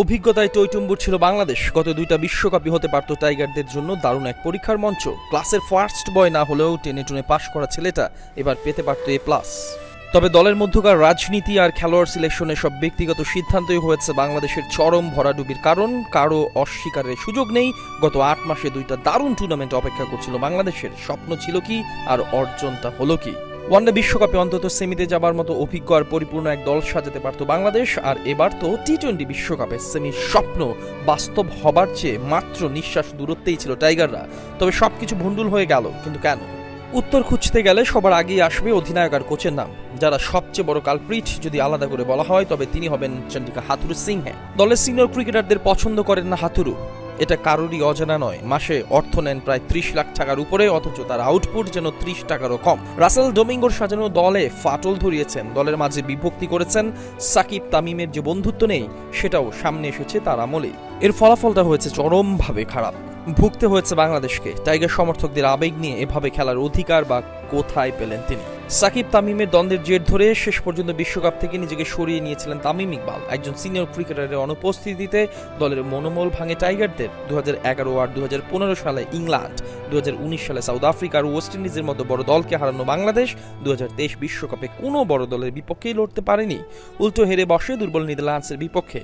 অভিজ্ঞতায় টইটুম্বুর ছিল বাংলাদেশ। গত দুইটা বিশ্বকাপই হতে পারত টাইগারদের জন্য দারুণ এক পরীক্ষার মঞ্চ। ক্লাসের ফার্স্ট বয় না হলেও টেনে টুনে পাশ করা ছেলেটা এবার পেতে পারত এ প্লাস। তবে দলের মধ্যকার রাজনীতি আর খেলোয়াড় সিলেকশনে সব ব্যক্তিগত সিদ্ধান্তই হয়েছে বাংলাদেশের চরম ভরাডুবির কারণ। কারও অস্বীকারের সুযোগ নেই। গত আট মাসে দুইটা দারুণ টুর্নামেন্ট অপেক্ষা করছিল বাংলাদেশের। স্বপ্ন ছিল কি আর অর্জনটা হলো কি? ওয়ানডে বিশ্বকাপে অন্তত সেমিতে যাবার মতো অভিজ্ঞ আর পরিপূর্ণ এক দল সাজাতে পারত বাংলাদেশ, আর এবার তো টি টোয়েন্টি বিশ্বকাপে সেমির স্বপ্ন বাস্তব হবার চেয়ে মাত্র নিঃশ্বাস দূরত্বেই ছিল টাইগাররা। তবে সবকিছু ভণ্ডুল হয়ে গেল, কিন্তু কেন? উত্তর খুঁজতে গেলে সবার আগেই আসবে অধিনায়ক আর কোচের নাম। যারা সবচেয়ে বড় কালপ্রিট যদি আলাদা করে বলা হয়, তবে তিনি হবেন চন্ডিকা হাতুরু সিংহে। দলের সিনিয়র ক্রিকেটারদের পছন্দ করেন না হাতুরু। এটা কারোরই অজানা নয়। মাসে অর্থ নেন প্রায় ত্রিশ লাখ টাকার উপরে, অথচ তার আউটপুট যেন ত্রিশ টাকারও কম। রাসেল ডোমিঙ্গোর সাজানো দলে ফাটল ধরিয়েছেন। দলের মাঝে বিভক্তি করেছেন সাকিব তামিমের যে বন্ধুত্ব নেই, সেটাও সামনে এসেছে তার আমলেই এর ফলাফলটা হয়েছে চরমভাবে খারাপ। ভুগতে হয়েছে বাংলাদেশকে। টাইগার সমর্থকদের আবেগ নিয়ে এভাবে খেলার অধিকার বা কোথায় পেলেন তিনি? সাকিব তামিমের দ্বন্দ্বের জের ধরে শেষ পর্যন্ত বিশ্বকাপ থেকে নিজেকে সরিয়ে নিয়েছিলেন তামিম ইকবাল। একজন সিনিয়র ক্রিকেটারের অনুপস্থিতিতে দলের মনোবল ভাঙে টাইগারদের। দু এগারো আর দুহাজার পনেরো সালে ইংল্যান্ড দু হাজার উনিশ সালে সাউথ আফ্রিকা আর ওয়েস্ট ইন্ডিজের মতো বড় দলকে হারানো বাংলাদেশ দু বিশ্বকাপে কোনো বড় দলের বিপক্ষেই লড়তে পারেনি। উল্টো হেরে বসে দুর্বল নেদারল্যান্ডসের বিপক্ষে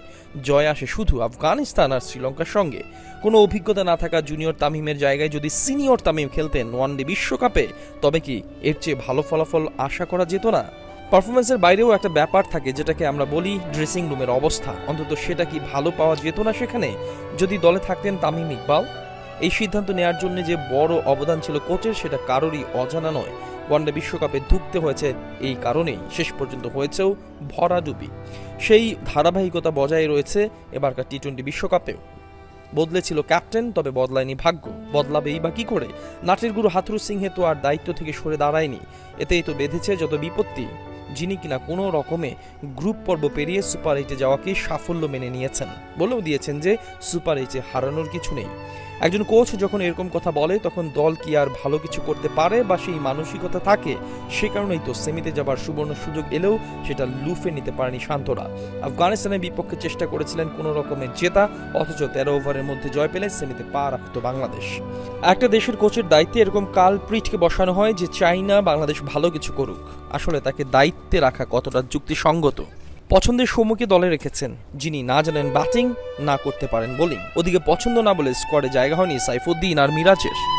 জয় আসে শুধু আফগানিস্তান আর শ্রীলঙ্কার সঙ্গে। কোনো অভিজ্ঞতা না থাকা জুনিয়র তামিমের জায়গায় যদি সিনিয়র তামিম খেলতেন ওয়ানডে বিশ্বকাপে, তবে কি এর চেয়ে ভালো ফলাফল আশা করা যেত না। পারফরমেন্সের বাইরেও একটা ব্যাপার থাকে যেটাকে আমরা বলি ড্রেসিং রুমের অবস্থা। অন্তত সেটা কি ভালো পাওয়া যেত না সেখানে? যদি দলে থাকতেন তামিম ইকবাল? এই সিদ্ধান্ত নেয়ার জন্য যে বড় অবদান ছিল কোচের সেটা কারোরই অজানা নয়। ওয়ানডে বিশ্বকাপে ধুকতে হয়েছে এই কারণেই। শেষ পর্যন্ত হয়েছেও ভরাডুবি সেই ধারাবাহিকতা বজায় রয়েছে এবারকার টি টোয়েন্টি বিশ্বকাপেও। বদলেছিল ক্যাপ্টেন, তবে বদলায়নি ভাগ্য। বদলাবেই বা কি করে? নাটের গুরু হাথরু সিংহে তো আর দায়িত্ব থেকে সরে দাঁড়ায়নি। এতেই তো বেঁধেছে যত বিপত্তি। যিনি কিনা কোনো রকমে গ্রুপ পর্ব পেরিয়ে সুপার এইটে যাওয়াকে সাফল্য মেনে নিয়েছেন। বলেও দিয়েছেন যে, সুপার এইটে হারানোর কিছু নেই। একজন কোচ যখন এরকম কথা বলে, তখন দল কি আর ভালো কিছু করতে পারে বা সেই মানসিকতা থাকে? সে কারণেই তো সেমিতে যাবার সুবর্ণ সুযোগ এলেও সেটা লুফে নিতে পারেনি শান্তরা। আফগানিস্তানের বিপক্ষে চেষ্টা করেছিলেন কোনো রকমের জেতা, অথচ তেরো ওভারের মধ্যে জয় পেলে সেমিতে পা রাখত বাংলাদেশ। একটা দেশের কোচের দায়িত্বে এরকম কাল প্রিটকে বসানো হয় যে চাই না বাংলাদেশ ভালো কিছু করুক। আসলে তাকে দায়িত্বে রাখা কতটা যুক্তিসঙ্গত? পছন্দের সৌম্যকে দলে রেখেছেন, যিনি না জানেন ব্যাটিং না করতে পারেন বোলিং। ওদিকে পছন্দ না বলে স্কোয়াডে জায়গা হয়নি সাইফুদ্দিন আর মিরাজের।